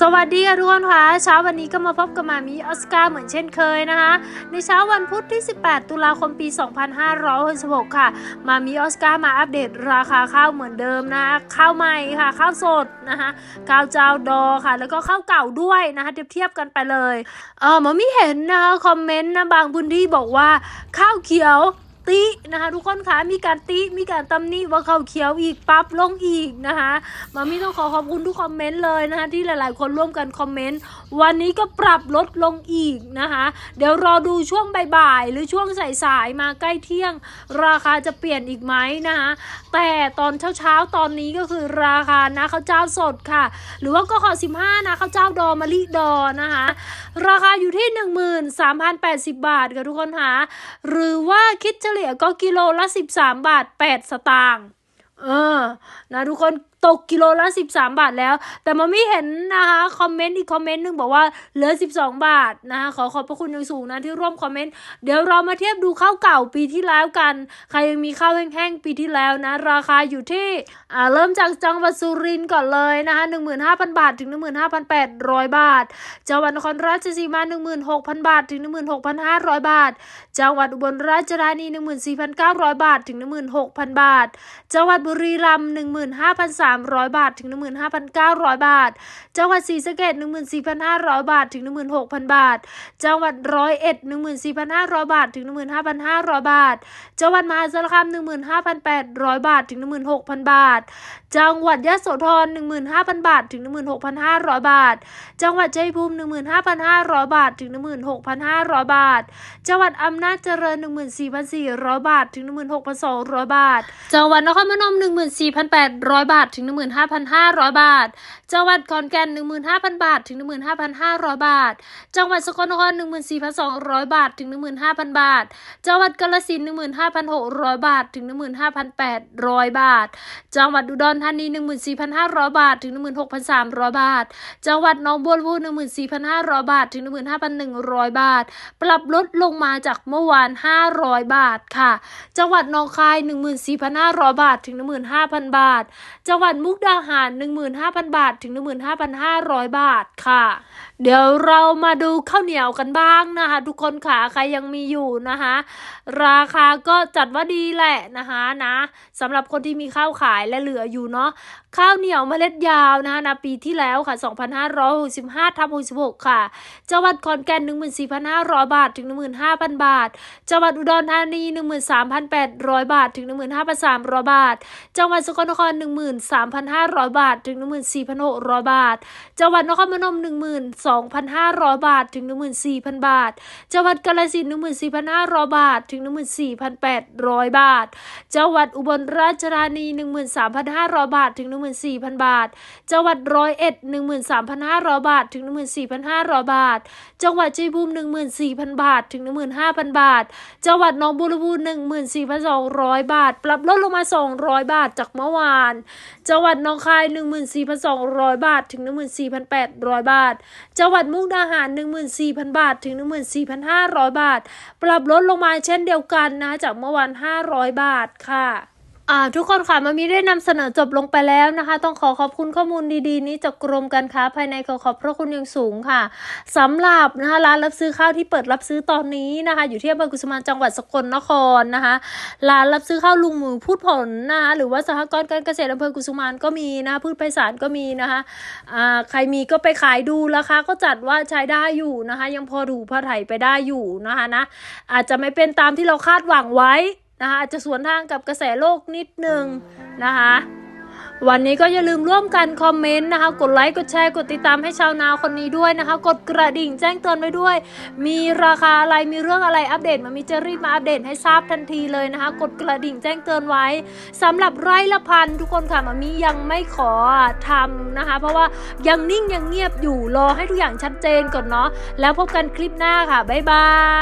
สวัสดีค่ะทุกคนคะเช้าวันนี้ก็มาพบกับมามีออสการ์เหมือนเช่นเคยนะคะ ในเช้าวันพุธที่ 18 ตุลาคมปี 2566 ค่ะ มามีออสการ์มาอัปเดตราคาข้าวเหมือนเดิมนะข้าวใหม่ค่ะ ข้าวสดนะคะข้าวเจ้าดอค่ะ แล้วก็ข้าวเก่าด้วยนะคะเทียบเทียบกันไปเลยเออมามีเห็นนะคะคอมเมนต์นะบางพื้นที่บอกว่าข้าวเขียว ตินะคะทุกคนคะมีการติมีการตำหนิว่าเขาเขียวอีกปรับลงอีกนะคะมามีต้องขอขอบคุณทุกคอมเมนต์เลยนะคะที่หลายๆ คนร่วมกันคอมเมนต์วันนี้ก็ปรับลดลงอีกนะคะเดี๋ยวรอดูช่วงบ่ายๆหรือช่วงสายๆมาใกล้เที่ยง ราคาจะเปลี่ยนอีกไหมนะคะแต่ตอนเช้าๆตอนนี้ก็คือราคานะข้าวเจ้าสดค่ะ หรือว่าก็ขอ15นะข้าวเจ้าดอมะลิดอนะคะราคาอยู่ที่ 13,080 บาทค่ะทุกคนคะหรือว่าคิดเฉลี่ยก็กิโลละ 13 บาท 8 สตางค์เออนะทุกคน ตกกิโลละ 13 บาทแล้ว แต่มาไม่เห็นนะคะคอมเมนต์อีกคอมเมนต์หนึ่งบอกว่าเหลือ 12 บาทนะคะขอขอบพระคุณอย่างสูงนะที่ร่วมคอมเมนต์เดี๋ยวเรามาเทียบดูข้าวเก่าปีที่แล้วกัน ใครยังมีข้าวแห้งๆปีที่แล้วนะ ราคาอยู่ที่อ่าเริ่มจากจังหวัดสุรินทร์ก่อนเลยนะคะ15,000 บาทถึง 15,800 บาท จังหวัดนครราชสีมา 16,000 บาทถึง 16,500 บาท จังหวัดอุบลราชธานี 14,900 บาทถึง 16,000 บาท จังหวัดบุรีรัมย์15,300 300 บาทถึง 15,900 บาท จังหวัดศรีสะเกษ14,500 บาทถึง 16,000 บาท จังหวัดร้อยเอ็ด14,500 บาทถึง 15,500 บาท จังหวัดมหาสารคาม15,800 บาทถึง 16,000 บาท จังหวัดยะโสธร15,000 บาทถึง 16,500 บาท จังหวัดชัยภูมิ15,500 บาทถึง 16,500 บาท จังหวัดอำนาจเจริญ14,400 บาทถึง 16,200 บาท จังหวัดนครพนม14,800 บาทถึงึง 15,500 บาท จังหวัดขอนแก่น 15,000 บาท ถึง 15,500 บาท จังหวัดสกลนคร 14,200 บาท ถึง 15,000 บาท จังหวัดกาฬสินธุ์15,600 บาท ถึง 15,800 บาท จังหวัดอุดรธานี 14,500 บาท ถึง 16,300 บาท จังหวัดหนองบัวลำพู14,500 บาท ถึง 15,100 บาท ปรับลดลงมาจากเมื่อวาน 500 บาทค่ะ จังหวัดหนองคาย 14,500 บาท ถึง 15,000 บาท จังหวัดมุกดาหาร 15,000 บาทถึง 15,500 บาทค่ะ เดี๋ยวเรามาดูข้าวเหนียวกันบ้างนะคะ ทุกคนค่ะใครยังมีอยู่นะคะ ราคาก็จัดว่าดีแหละนะคะนะสำหรับคนที่มีข้าวขายและเหลืออยู่เนาะข้าวเหนียวเมล็ดยาวนะคะนะปีที่แล้วค่ะ 2,565ทับ66 ค่ะ จังหวัดขอนแก่น 14,500 บาทถึง 15,000 บาท จังหวัดอุดรธานี 13,800 บาทถึง 15,300 บาท จังหวัดสกลนคร13,500 บาท ถึง 14,600 บาท จังหวัดนครพนม 12,500 บาท ถึง 14,000 บาท จังหวัดกาฬสินธุ์14,500 บาท ถึง 14,800 บาท จังหวัดอุบลราชธานี 13,500 บาท ถึง 14,000 บาท จังหวัดร้อยเอ็ด13,500 บาท ถึง 14,500 บาท จังหวัดชัยภูมิ 14,000 บาท ถึง 15,000 บาท จังหวัดหนองบัวลำพู14,200 บาท ปรับลดลงมา 200 บาทจากเมื่อวานจังหวัดหนองคาย 14,200 บาท ถึง 14,800 บาท จังหวัดมุกดาหาร 14,000 บาท ถึง 14,500 บาท ปรับลดลงมาเช่นเดียวกันนะจากเมื่อวาน500 บาทค่ะ ทุกคนค่ะมามีได้นำเสนอจบลงไปแล้วนะคะ ต้องขอขอบคุณข้อมูลดีๆ นี้จากกรมการค้าภายในขอขอบพระคุณอย่างสูงค่ะสำหรับนะคะร้านรับซื้อข้าวที่เปิดรับซื้อตอนนี้นะคะ อยู่ที่อำเภอกุสุมานจังหวัดสกลนครนะคะร้านรับซื้อข้าวลุงหมูพูดผลนะคะหรือว่าสหกรณ์การเกษตรอำเภอกุสุมานก็มีนะคะพืชไพศาลก็มีนะคะอ่าใครมีก็ไปขายดูราคาก็จัดว่าใช้ได้อยู่นะคะ ยังพอถูพอไถไปได้อยู่นะคะนะอาจจะไม่เป็นตามที่เราคาดหวังไว้ นะคะอาจจะสวนทางกับกระแสโลกนิดนึงนะคะวันนี้ก็อย่าลืมร่วมกันคอมเมนต์นะคะ กดไลค์ กดแชร์ กดติดตามให้ชาวนาคนนี้ด้วยนะคะ กดกระดิ่งแจ้งเตือนไว้ด้วย มีราคาอะไร มีเรื่องอะไรอัปเดตมามีจะรีบมาอัปเดตให้ทราบทันทีเลยนะคะ กดกระดิ่งแจ้งเตือนไว้สำหรับไร่ละพันทุกคนค่ะมามียังไม่ขอทำนะคะ เพราะว่ายังนิ่งยังเงียบอยู่รอให้ทุกอย่างชัดเจนก่อนเนาะ แล้วพบกันคลิปหน้าค่ะ บ๊ายบาย